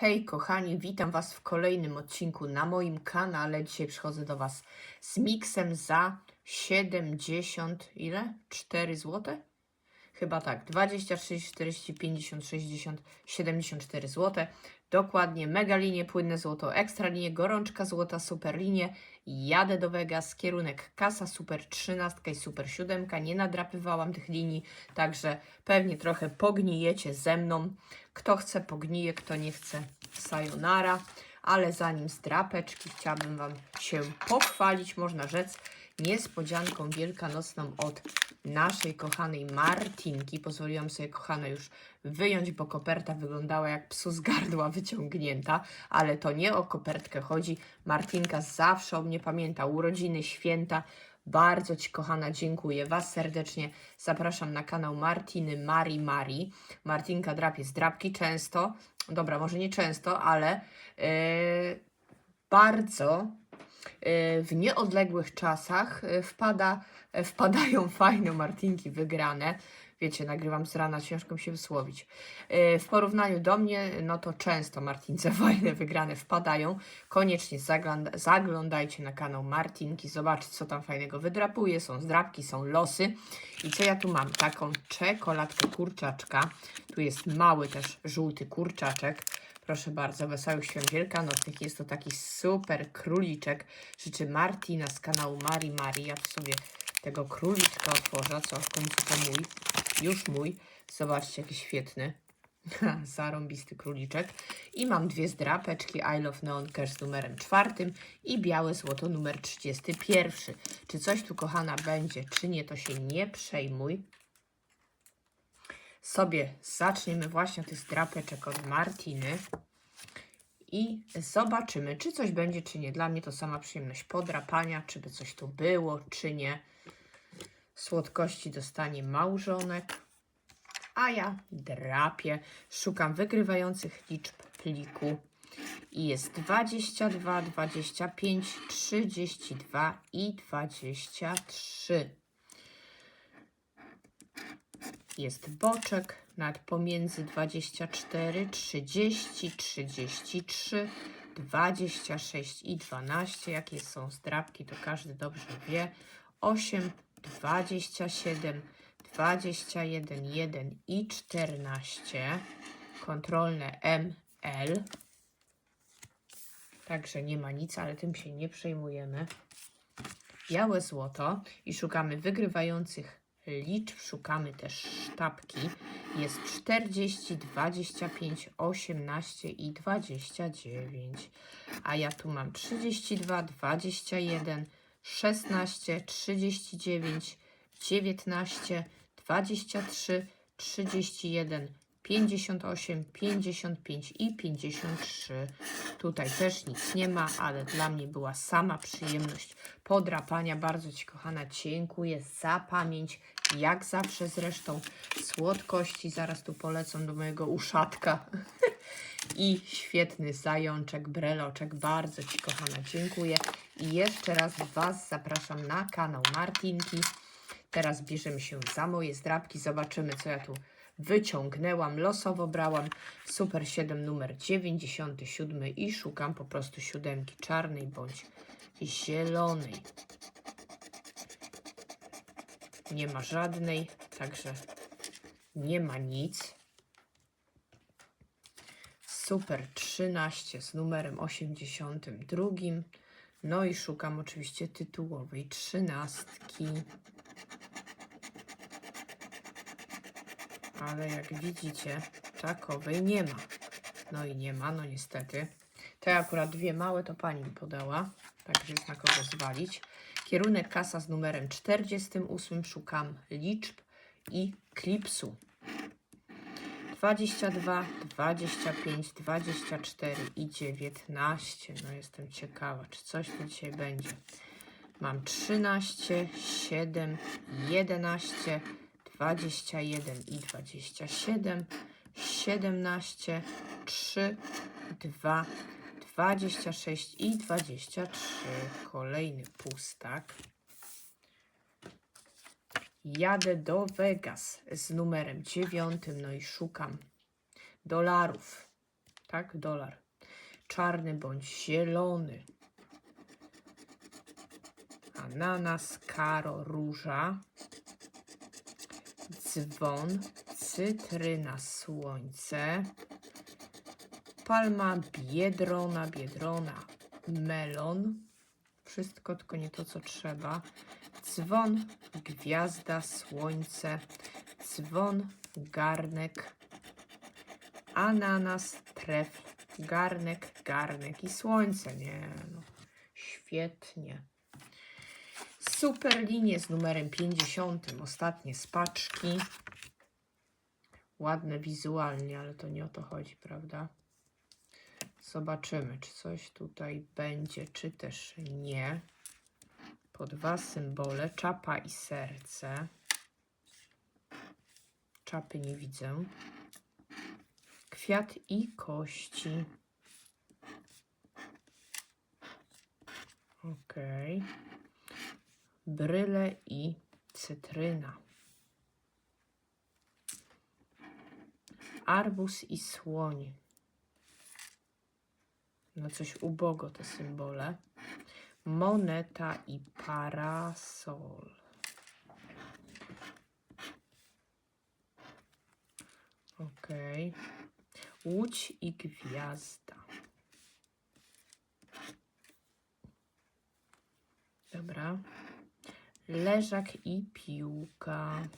Hej kochani, witam Was w kolejnym odcinku na moim kanale. Dzisiaj przychodzę do Was z miksem za 70, ile? 4 zł? Chyba tak, 20, 30, 40, 50, 60, 74 zł. Dokładnie, mega linie, płynne złoto, ekstra linie, gorączka złota, super linie. Jadę do Vegas, kierunek kasa, super 13 i super 7. Nie nadrapywałam tych linii, także pewnie trochę pogniejecie ze mną. Kto chce, pognije, kto nie chce, sayonara. Ale zanim z drapeczki, chciałabym Wam się pochwalić, można rzec, niespodzianką wielkanocną od naszej kochanej Martinki. Pozwoliłam sobie, kochana, już wyjąć, bo koperta wyglądała jak psu z gardła wyciągnięta, ale to nie o kopertkę chodzi. Martinka zawsze o mnie pamięta, urodziny, święta. Bardzo Ci, kochana, dziękuję. Was serdecznie zapraszam na kanał Martiny Mari Mari. Martinka drapie z drapki często. Dobra, może nie często, ale yy, bardzo w nieodległych czasach yy, wpada, yy, wpadają fajne Martinki wygrane. Wiecie, nagrywam z rana, ciężko mi się wysłowić. W porównaniu do mnie, no to często Martince fajne wygrane wpadają. Koniecznie zagląda, zaglądajcie na kanał Martinki, zobaczcie co tam fajnego wydrapuje. Są zdrapki, są losy. I co ja tu mam? Taką czekoladkę kurczaczka. Tu jest mały też żółty kurczaczek. Proszę bardzo, wesołych świąt wielkanocnych. Jest to taki super króliczek. Życzy Martina z kanału Mari Mari. Ja tu sobie tego króliczka otworzę, co w końcu to mój. Już mój. Zobaczcie, jaki świetny. Zarąbisty króliczek. I mam dwie zdrapeczki I Love Neon Care z numerem czwartym i białe złoto numer 31. Czy coś tu, kochana, będzie, czy nie, to się nie przejmuj. Sobie zaczniemy właśnie tych zdrapeczek od Martiny. I zobaczymy, czy coś będzie, czy nie. Dla mnie to sama przyjemność podrapania, czy by coś tu było, czy nie. Słodkości dostanie małżonek. A ja drapię. Szukam wygrywających liczb pliku. I jest 22, 25, 32 i 23. Jest boczek nad pomiędzy 24, 30, 33, 26 i 12. Jakie są zdrabki, to każdy dobrze wie. 8, 27, 21, 1 i 14. Kontrolne ML. Także nie ma nic, ale tym się nie przejmujemy. Białe złoto i szukamy wygrywających liczb. Szukamy też sztabki. Jest 40, 25, 18 i 29. A ja tu mam 32, 21, 16, 39, 19, 23, 31, 58, 55 i 53. Tutaj też nic nie ma, ale dla mnie była sama przyjemność podrapania. Bardzo Ci, kochana, dziękuję za pamięć. Jak zawsze zresztą słodkości zaraz tu polecą do mojego uszatka. I świetny zajączek, breloczek. Bardzo Ci, kochana, dziękuję. I jeszcze raz Was zapraszam na kanał Martinki. Teraz bierzemy się za moje zdrabki. Zobaczymy, co ja tu wyciągnęłam. Losowo brałam Super 7 numer 97 i szukam po prostu siódemki czarnej bądź zielonej. Nie ma żadnej, także nie ma nic. Super 13 z numerem 82. No i szukam oczywiście tytułowej trzynastki. Ale jak widzicie, takowej nie ma. No i nie ma, no niestety. Te akurat dwie małe to pani mi podała, także jest na kogo zwalić. Kierunek kasa z numerem 48. Szukam liczb i klipsu. 22, 25, 24 i 19. No jestem ciekawa, czy coś tu dzisiaj będzie. Mam 13, 7, 11, 21 i 27, 17, 3, 2, 26 i 23. Kolejny pustak. Jadę do Vegas z numerem 9, no i szukam dolarów. tak? Dolar. Czarny bądź zielony. Ananas, karo, róża. Dzwon, cytryna, słońce. Palma, biedrona, biedrona, melon. Wszystko tylko nie to, co trzeba. Dzwon, gwiazda, słońce. Dzwon, garnek, ananas, trefl, garnek, garnek i słońce. Nie no, świetnie. Super linie z numerem 50, ostatnie z paczki. Ładne wizualnie, ale to nie o to chodzi, prawda? Zobaczymy, czy coś tutaj będzie, czy też nie. Po dwa symbole, czapa i serce. Czapy nie widzę. Kwiat i kości. Okej. Bryle i cytryna. Arbus i słoń. No coś ubogo te symbole. Moneta i parasol. Okej. Łódź i gwiazda. Dobra. Leżak i piłka.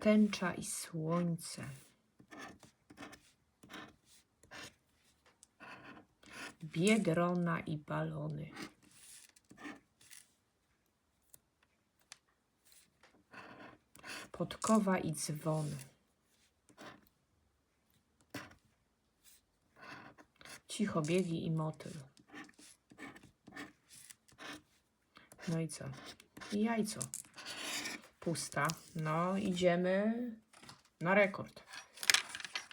Tęcza i słońce. Biedrona i balony. Podkowa i dzwony. Cichobiegi i motyl. No i co? I jajco. Pusta. No, idziemy na rekord.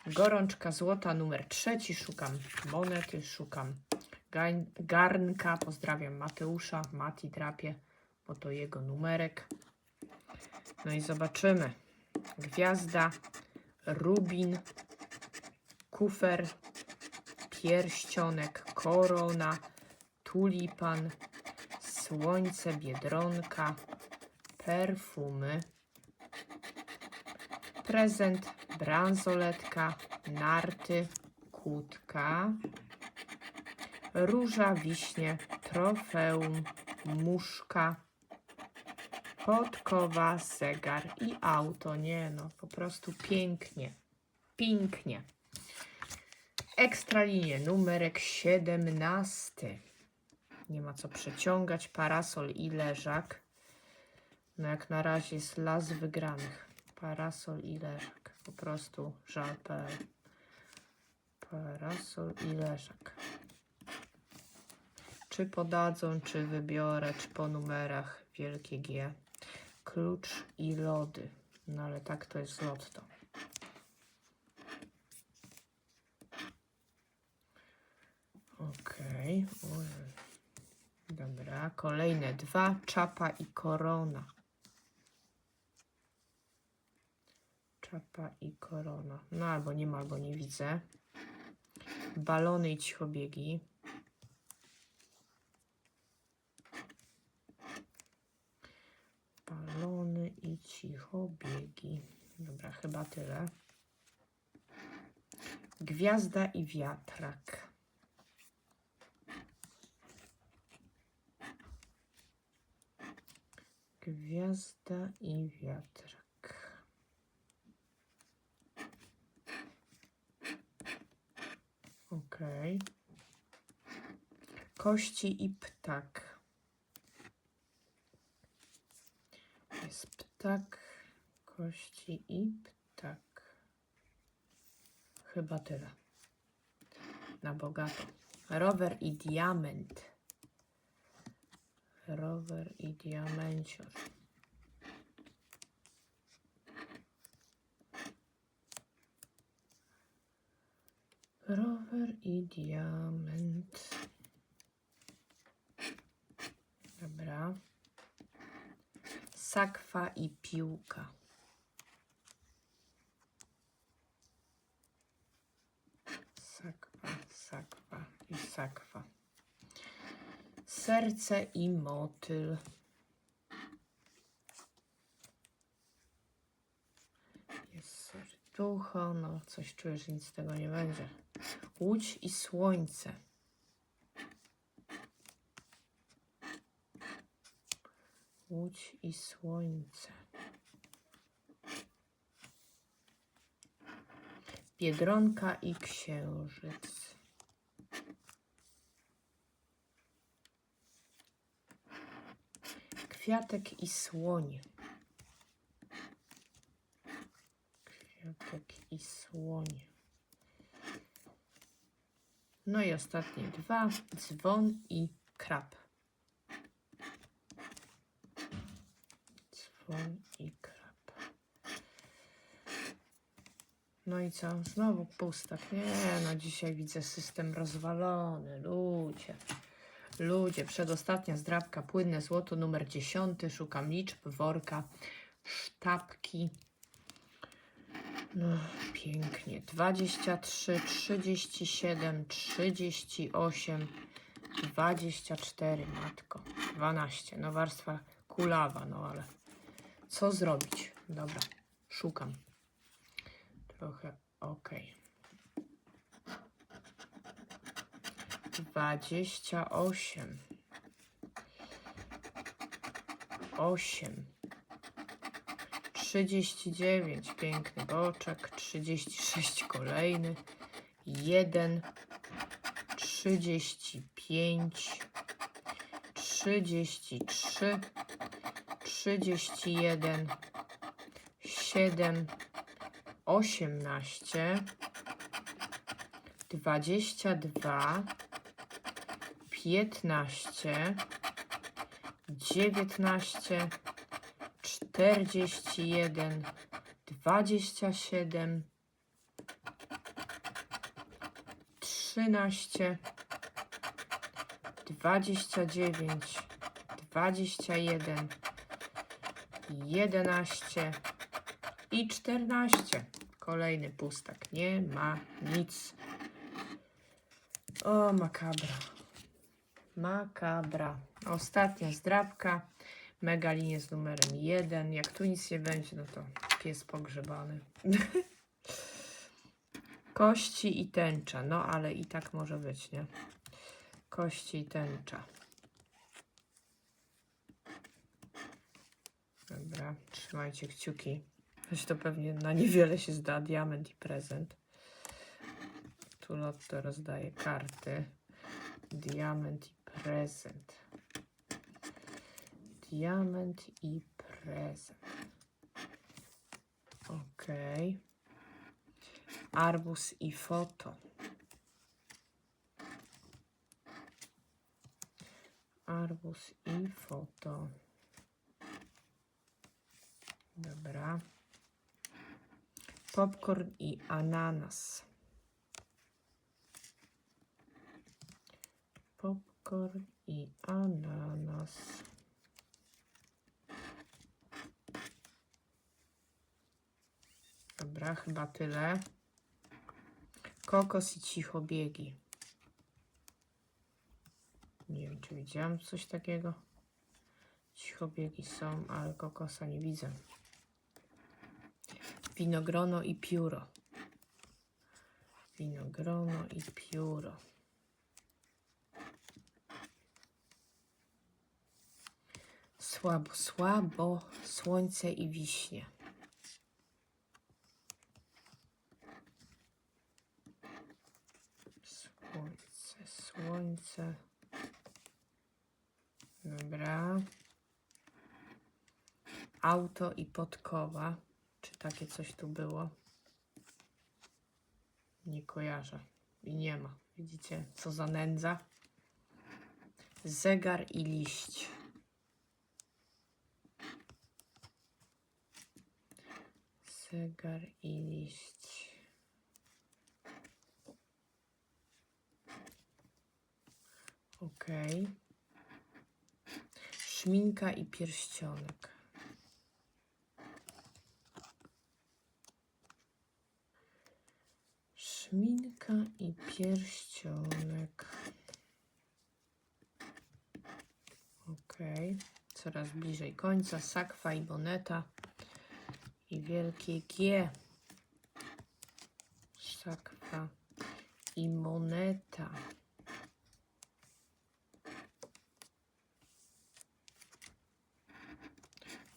Gorączka złota numer trzeci. Szukam monety, szukam garnka. Pozdrawiam Mateusza, Mati drapie, bo to jego numerek. No i zobaczymy. Gwiazda, rubin, kufer, pierścionek, korona, tulipan, słońce, biedronka, perfumy, prezent, bransoletka, narty, kłódka, róża, wiśnie, trofeum, muszka, podkowa, zegar i auto. Nie no, po prostu pięknie, pięknie. Ekstra linie, numerek 17. Nie ma co przeciągać. Parasol i leżak. No jak na razie jest las wygranych. Parasol i leżak. Po prostu żal.pl. Parasol i leżak. Czy podadzą, czy wybiorę, czy po numerach wielkie G. Klucz i lody. No ale tak to jest lotto. Okej. ojej. Dobra, kolejne dwa. Czapa i korona. Czapa i korona. No albo nie ma, albo nie widzę. Balony i cichobiegi. Balony i cichobiegi. Dobra, chyba tyle. Gwiazda i wiatrak. Gwiazda i wiatrak. Okej. Kości i ptak. Jest ptak, kości i ptak. Chyba tyle. Na bogato. Rower i diament. Rower i diamencior. Rower i diament. sakwa i piłka. Sakwa, sakwa i sakwa. Serce i motyl. Jest serducho, no coś czuję, nic z tego nie będzie. Łódź i słońce. Łódź i słońce. Biedronka i księżyc. Kwiatek i słoń. Kwiatek i słoń. No i ostatnie dwa. Dzwon i krab. I krab. No i co? Znowu pustak. Nie, no dzisiaj widzę system rozwalony. Ludzie. Ludzie, przedostatnia zdrabka, płynne złoto, numer 10. Szukam liczb, worka, sztabki. No, pięknie. 23, 37, 38, 24, matko. 12. No, warstwa kulawa, no ale co zrobić? Dobra, szukam. Trochę ok. 28 8 39 piękny boczek. 36 kolejny. 1 35 33 31 7 18 22 piętnaście, dziewiętnaście, czterdzieści jeden, dwadzieścia siedem, trzynaście, dwadzieścia dziewięć, dwadzieścia jeden, jedenaście i czternaście. Kolejny pustak. Nie ma nic. O, makabra. Makabra. Ostatnia zdrabka. Megalinie z numerem 1. Jak tu nic nie będzie, no to pies pogrzebany. Kości i tęcza. No, ale i tak może być, nie? Kości i tęcza. Dobra, trzymajcie kciuki. Choć to pewnie na niewiele się zda. Diament i prezent. Tu Lotto rozdaje karty. Diament i prezent. Diament i prezent. Ok. Arbus i foto. Arbus i foto. Dobra. Popcorn i ananas. Popcorn i ananas. Dobra, chyba tyle. Kokos i cichobiegi. Nie wiem, czy widziałam coś takiego. Cichobiegi są, ale kokosa nie widzę. Winogrono i pióro. Winogrono i pióro. Słabo, słabo, słońce i wiśnie. Słońce, słońce. Dobra. Auto i podkowa. Takie coś tu było? Nie kojarzę. I nie ma. Widzicie, co za nędza? Zegar i liść. Zegar i liść. Ok. Szminka i pierścionek. Choinka i pierścionek. Ok, coraz bliżej końca. Sakwa i moneta. I wielkie G. Sakwa i moneta.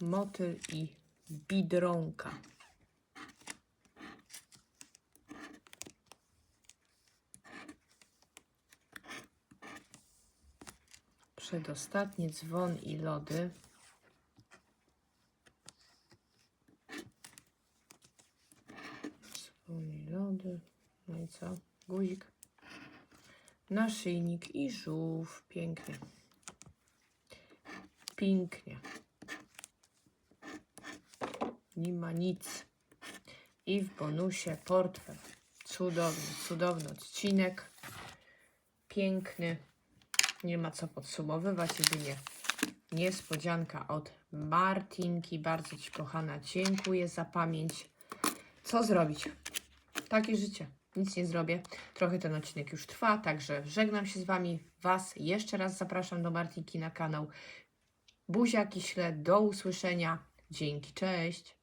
Motyl i bidronka. Przedostatni dzwon i lody. Dzwon i lody. No i co? Guzik. Naszyjnik i żółw. Pięknie. Pięknie. Nie ma nic. I w bonusie portfel. Cudowny, cudowny odcinek. Piękny. Nie ma co podsumowywać, jedynie niespodzianka od Martinki. Bardzo Ci, kochana, dziękuję za pamięć. Co zrobić? Takie życie. Nic nie zrobię. Trochę ten odcinek już trwa, także żegnam się z Wami. Was jeszcze raz zapraszam do Martinki na kanał. Buziaki ślę. Do usłyszenia. Dzięki, cześć.